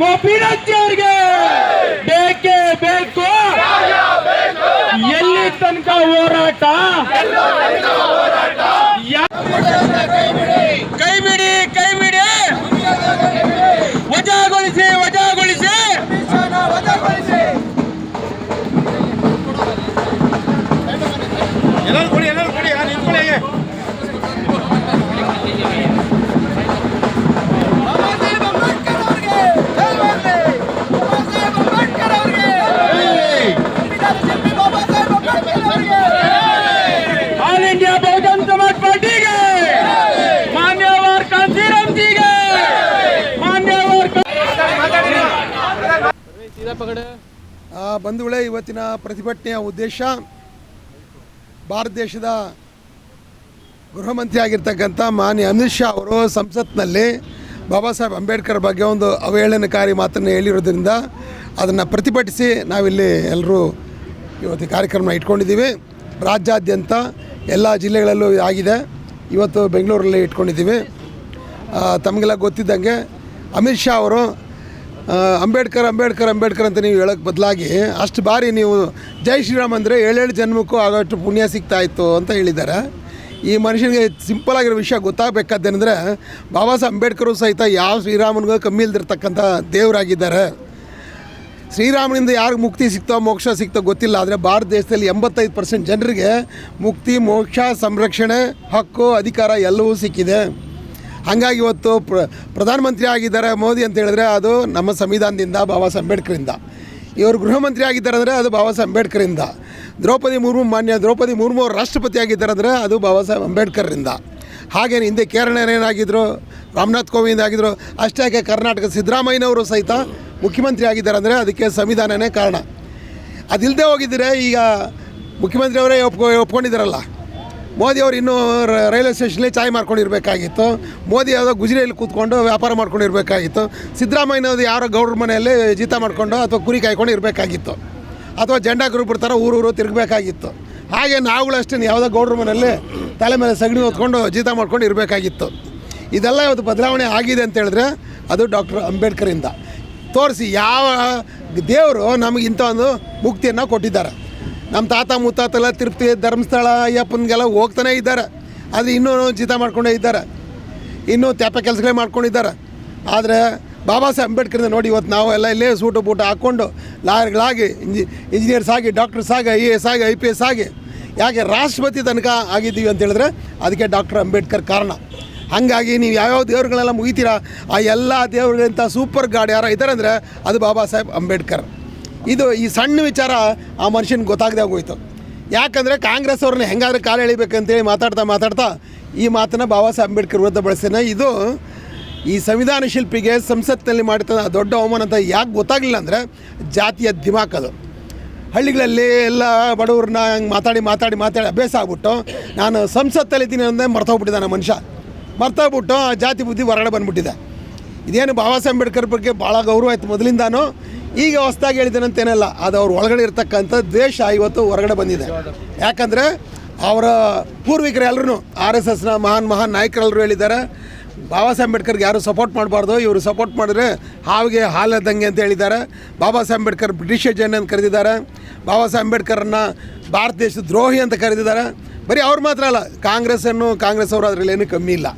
ಗೋಪಿನಾಥ್ ಅವರಿಗೆ ಬೇಕೇ ಬೇಕು. ಎಲ್ಲಿ ತನಕ ಹೋರಾಟ? ಬಂಧುಗಳೇ, ಇವತ್ತಿನ ಪ್ರತಿಭಟನೆಯ ಉದ್ದೇಶ ಭಾರತ ದೇಶದ ಗೃಹ ಮಂತ್ರಿ ಆಗಿರ್ತಕ್ಕಂಥ ಮಾನ್ಯ ಅಮಿತ್ ಶಾ ಅವರು ಸಂಸತ್ನಲ್ಲಿ ಬಾಬಾ ಸಾಹೇಬ್ ಅಂಬೇಡ್ಕರ್ ಬಗ್ಗೆ ಒಂದು ಅವಹೇಳನಕಾರಿ ಮಾತನ್ನು ಹೇಳಿರೋದ್ರಿಂದ ಅದನ್ನು ಪ್ರತಿಭಟಿಸಿ ನಾವಿಲ್ಲಿ ಎಲ್ಲರೂ ಇವತ್ತು ಕಾರ್ಯಕ್ರಮ ಇಟ್ಕೊಂಡಿದ್ದೀವಿ. ರಾಜ್ಯಾದ್ಯಂತ ಎಲ್ಲ ಜಿಲ್ಲೆಗಳಲ್ಲೂ ಆಗಿದೆ. ಇವತ್ತು ಬೆಂಗಳೂರಲ್ಲಿ ಇಟ್ಕೊಂಡಿದ್ದೀವಿ. ತಮಗೆಲ್ಲ ಗೊತ್ತಿದ್ದಂಗೆ ಅಮಿತ್ ಶಾ ಅವರು ಅಂಬೇಡ್ಕರ್ ಅಂಬೇಡ್ಕರ್ ಅಂಬೇಡ್ಕರ್ ಅಂತ ನೀವು ಹೇಳೋಕ್ಕೆ ಬದಲಾಗಿ ಅಷ್ಟು ಬಾರಿ ನೀವು ಜೈ ಶ್ರೀರಾಮ್ ಅಂದರೆ ಏಳೇಳು ಜನ್ಮಕ್ಕೂ ಆಗೋಷ್ಟು ಪುಣ್ಯ ಸಿಗ್ತಾ ಇತ್ತು ಅಂತ ಹೇಳಿದ್ದಾರೆ. ಈ ಮನುಷ್ಯನಿಗೆ ಸಿಂಪಲ್ ಆಗಿರೋ ವಿಷಯ ಗೊತ್ತಾಗಬೇಕಾದ್ದೇನೆಂದರೆ ಬಾಬಾ ಸಾಹೇಬ್ ಅಂಬೇಡ್ಕರು ಸಹಿತ ಯಾವ ಶ್ರೀರಾಮನಿಗೂ ಕಮ್ಮಿ ಇಲ್ದಿರ್ತಕ್ಕಂಥ ದೇವರಾಗಿದ್ದಾರೆ. ಶ್ರೀರಾಮನಿಂದ ಯಾರಿಗೆ ಮುಕ್ತಿ ಸಿಗ್ತೋ, ಮೋಕ್ಷ ಸಿಗ್ತೋ ಗೊತ್ತಿಲ್ಲ, ಆದರೆ ಭಾರತ ದೇಶದಲ್ಲಿ ಎಂಬತ್ತೈದು ಪರ್ಸೆಂಟ್ ಜನರಿಗೆ ಮುಕ್ತಿ, ಮೋಕ್ಷ, ಸಂರಕ್ಷಣೆ, ಹಕ್ಕು, ಅಧಿಕಾರ ಎಲ್ಲವೂ ಸಿಕ್ಕಿದೆ. ಹಾಗಾಗಿ ಇವತ್ತು ಪ್ರ, ಪ್ರಧಾನಮಂತ್ರಿ ಆಗಿದ್ದಾರೆ ಮೋದಿ ಅಂತ ಹೇಳಿದ್ರೆ ಅದು ನಮ್ಮ ಸಂವಿಧಾನದಿಂದ, ಬಾಬಾ ಅಂಬೇಡ್ಕರಿಂದ. ಇವರು ಗೃಹ ಮಂತ್ರಿ ಆಗಿದ್ದಾರೆ ಅಂದರೆ ಅದು ಬಾಬಾ ಸಾಹೇಬ್ ಅಂಬೇಡ್ಕರಿಂದ. ದ್ರೌಪದಿ ಮುರ್ಮು, ಮಾನ್ಯ ದ್ರೌಪದಿ ಮುರ್ಮು ಅವರು ರಾಷ್ಟ್ರಪತಿ ಆಗಿದ್ದಾರೆ ಅಂದರೆ ಅದು ಬಾಬಾ ಸಾಹೇಬ್ ಅಂಬೇಡ್ಕರ್ರಿಂದ ಹಾಗೇನು ಹಿಂದೆ ಕೇರಳನೇನಾಗಿದ್ದರು ರಾಮನಾಥ್ ಕೋವಿಂದ್ ಆಗಿದ್ದರು ಅಷ್ಟೇ ಯಾಕೆ ಕರ್ನಾಟಕ ಸಿದ್ದರಾಮಯ್ಯನವರು ಸಹಿತ ಮುಖ್ಯಮಂತ್ರಿ ಆಗಿದ್ದಾರೆ ಅಂದರೆ ಅದಕ್ಕೆ ಸಂವಿಧಾನನೇ ಕಾರಣ. ಅದಿಲ್ಲದೆ ಹೋಗಿದ್ದರೆ ಈಗ ಮುಖ್ಯಮಂತ್ರಿಯವರೇ ಒಪ್ಕೊ, ಒಪ್ಕೊಂಡಿದ್ದಾರಲ್ಲ. ಮೋದಿ ಅವರು ಇನ್ನೂ ರೈಲ್ವೆ ಸ್ಟೇಷನಲ್ಲಿ ಚಾಯ್ ಮಾಡ್ಕೊಂಡಿರ್ಬೇಕಾಗಿತ್ತು. ಮೋದಿ ಯಾವುದೋ ಗುಜರಿಯಲ್ಲಿ ಕೂತ್ಕೊಂಡು ವ್ಯಾಪಾರ ಮಾಡ್ಕೊಂಡಿರ್ಬೇಕಾಗಿತ್ತು. ಸಿದ್ದರಾಮಯ್ಯನವ್ರು ಯಾರೋ ಗೌಡ್ರ ಮನೆಯಲ್ಲಿ ಜೀತ ಮಾಡಿಕೊಂಡು ಅಥವಾ ಕುರಿ ಕಾಯ್ಕೊಂಡು ಇರಬೇಕಾಗಿತ್ತು. ಅಥವಾ ಜೆಂಡಾ ಗ್ರೂಪ್ ಊರು ಊರೂರು ತಿರುಗಬೇಕಾಗಿತ್ತು. ಹಾಗೆ ನಾವುಗಳಷ್ಟೇ ಯಾವುದೋ ಗೌಡ್ರ ಮನೆಯಲ್ಲಿ ತಲೆ ಮೇಲೆ ಸಗಣಿ ಹೊತ್ಕೊಂಡು ಜೀತ ಮಾಡ್ಕೊಂಡು ಇರಬೇಕಾಗಿತ್ತು. ಇದೆಲ್ಲ ಇವತ್ತು ಬದಲಾವಣೆ ಆಗಿದೆ ಅಂತ ಹೇಳಿದ್ರೆ ಅದು ಡಾಕ್ಟರ್ ಅಂಬೇಡ್ಕರಿಂದ. ತೋರಿಸಿ ಯಾವ ದೇವರು ನಮಗೆ ಇಂಥ ಒಂದು ಮುಕ್ತಿಯನ್ನು ಕೊಟ್ಟಿದ್ದಾರೆ. ನಮ್ಮ ತಾತ ಮುತ್ತಾತೆಲ್ಲ ತಿರುಪ್ತಿ ಧರ್ಮಸ್ಥಳ ಅಯ್ಯಪ್ಪನಿಗೆಲ್ಲ ಹೋಗ್ತಾನೆ ಇದ್ದಾರೆ. ಆದರೆ ಇನ್ನೂ ಜಿತ ಮಾಡ್ಕೊಂಡೇ ಇದ್ದಾರೆ. ಇನ್ನೂ ತ್ಯಾಪ ಕೆಲಸಗಳೇ ಮಾಡ್ಕೊಂಡಿದ್ದಾರೆ. ಆದರೆ ಬಾಬಾ ಸಾಹೇಬ್ ಅಂಬೇಡ್ಕರ್ನ ನೋಡಿ ಇವತ್ತು ನಾವು ಎಲ್ಲ ಇಲ್ಲೇ ಸೂಟು ಬೂಟ ಹಾಕ್ಕೊಂಡು ಲಾಯರ್ಗಳಾಗಿ, ಇಂಜಿ, ಇಂಜಿನಿಯರ್ಸ್ ಆಗಿ, ಡಾಕ್ಟರ್ಸ್ ಆಗಿ, ಐ ಎ ಎಸ್ ಆಗಿ, ಐ ಪಿ ಎಸ್ ಆಗಿ ಯಾಕೆ ರಾಷ್ಟ್ರಪತಿ ತನಕ ಆಗಿದ್ದೀವಿ ಅಂತ ಹೇಳಿದ್ರೆ ಅದಕ್ಕೆ ಡಾಕ್ಟರ್ ಅಂಬೇಡ್ಕರ್ ಕಾರಣ. ಹಾಗಾಗಿ ನೀವು ಯಾವ್ಯಾವ ದೇವ್ರುಗಳೆಲ್ಲ ಮುಗಿತೀರಾ, ಆ ಎಲ್ಲ ದೇವ್ರಿಗಿಂತ ಸೂಪರ್ ಗಾಡ್ ಯಾರು ಇದ್ದಾರೆ ಅಂದರೆ ಅದು ಬಾಬಾ ಸಾಹೇಬ್ ಅಂಬೇಡ್ಕರ್. ಇದು ಈ ಸಣ್ಣ ವಿಚಾರ ಆ ಮನುಷ್ಯನಿಗೆ ಗೊತ್ತಾಗದೆ ಹೋಗೋಯ್ತು ಯಾಕಂದರೆ ಕಾಂಗ್ರೆಸ್ ಅವ್ರನ್ನ ಹೆಂಗಾದ್ರೆ ಕಾಲು ಎಳಿಬೇಕಂತೇಳಿ ಮಾತಾಡ್ತಾ ಮಾತಾಡ್ತಾ ಈ ಮಾತನ್ನು ಬಾಬಾ ಸಾಹೇಬ್ ಅಂಬೇಡ್ಕರ್ ವಿರುದ್ಧ ಬಳಸ್ತೇನೆ ಇದು ಈ ಸಂವಿಧಾನ ಶಿಲ್ಪಿಗೆ ಸಂಸತ್ತಿನಲ್ಲಿ ಮಾಡಿದ ದೊಡ್ಡ ಅವಮಾನ ಅಂತ ಯಾಕೆ ಗೊತ್ತಾಗಲಿಲ್ಲ ಅಂದರೆ ಜಾತಿಯ ದಿಮಾಕ್ ಅದು. ಹಳ್ಳಿಗಳಲ್ಲಿ ಎಲ್ಲ ಬಡವ್ರನ್ನ ಹಂಗೆ ಮಾತಾಡಿ ಮಾತಾಡಿ ಮಾತಾಡಿ ಅಭ್ಯಾಸ ಆಗ್ಬಿಟ್ಟು ನಾನು ಸಂಸತ್ತಲ್ಲಿದ್ದೀನಿ ಅಂದರೆ ಮರ್ತೋಗ್ಬಿಟ್ಟಿದ್ದಾನೆ ಮನುಷ್ಯ. ಮರ್ತೋಗ್ಬಿಟ್ಟು ಆ ಜಾತಿ ಬುದ್ಧಿ ಹೊರಗಡೆ ಬಂದ್ಬಿಟ್ಟಿದೆ. ಇದೇನು ಬಾಬಾ ಸಾಹೇಬ್ ಅಂಬೇಡ್ಕರ್ ಬಗ್ಗೆ ಭಾಳ ಗೌರವ ಆಯಿತು ಮೊದಲಿಂದಾನು. ಈಗ ಹೊಸ್ದಾಗಿ ಹೇಳಿದ್ದೇನಂತೇನಲ್ಲ ಅದು ಅವ್ರ ಒಳಗಡೆ ಇರ್ತಕ್ಕಂಥ ದ್ವೇಷ ಇವತ್ತು ಹೊರಗಡೆ ಬಂದಿದೆ. ಯಾಕಂದರೆ ಅವರ ಪೂರ್ವಿಕರು ಎಲ್ಲರೂ ಆರ್ ಎಸ್ ಎಸ್ನ ಮಹಾನ್ ಮಹಾನ್ ನಾಯಕರೆಲ್ಲರೂ ಹೇಳಿದ್ದಾರೆ ಬಾಬಾ ಸಾಹೇಬ್ ಅಂಬೇಡ್ಕರ್ಗೆ ಯಾರು ಸಪೋರ್ಟ್ ಮಾಡಬಾರ್ದು, ಇವರು ಸಪೋರ್ಟ್ ಮಾಡಿದ್ರೆ ಹಾವಿಗೆ ಹಾಲದಂಗೆ ಅಂತ ಹೇಳಿದ್ದಾರೆ. ಬಾಬಾ ಸಾಹೇಬ್ ಅಂಬೇಡ್ಕರ್ ಬ್ರಿಟಿಷ್ ಜನ ಅಂತ ಕರೆದಿದ್ದಾರೆ. ಬಾಬಾ ಸಾಹೇಬ್ ಅಂಬೇಡ್ಕರನ್ನ ಭಾರತ ದೇಶದ ದ್ರೋಹಿ ಅಂತ ಕರೆದಿದ್ದಾರೆ. ಬರೀ ಅವ್ರು ಮಾತ್ರ ಅಲ್ಲ ಕಾಂಗ್ರೆಸ್ಸನ್ನು ಕಾಂಗ್ರೆಸ್ ಅವರು ಅದರಲ್ಲಿ ಏನೂ ಕಮ್ಮಿ ಇಲ್ಲ.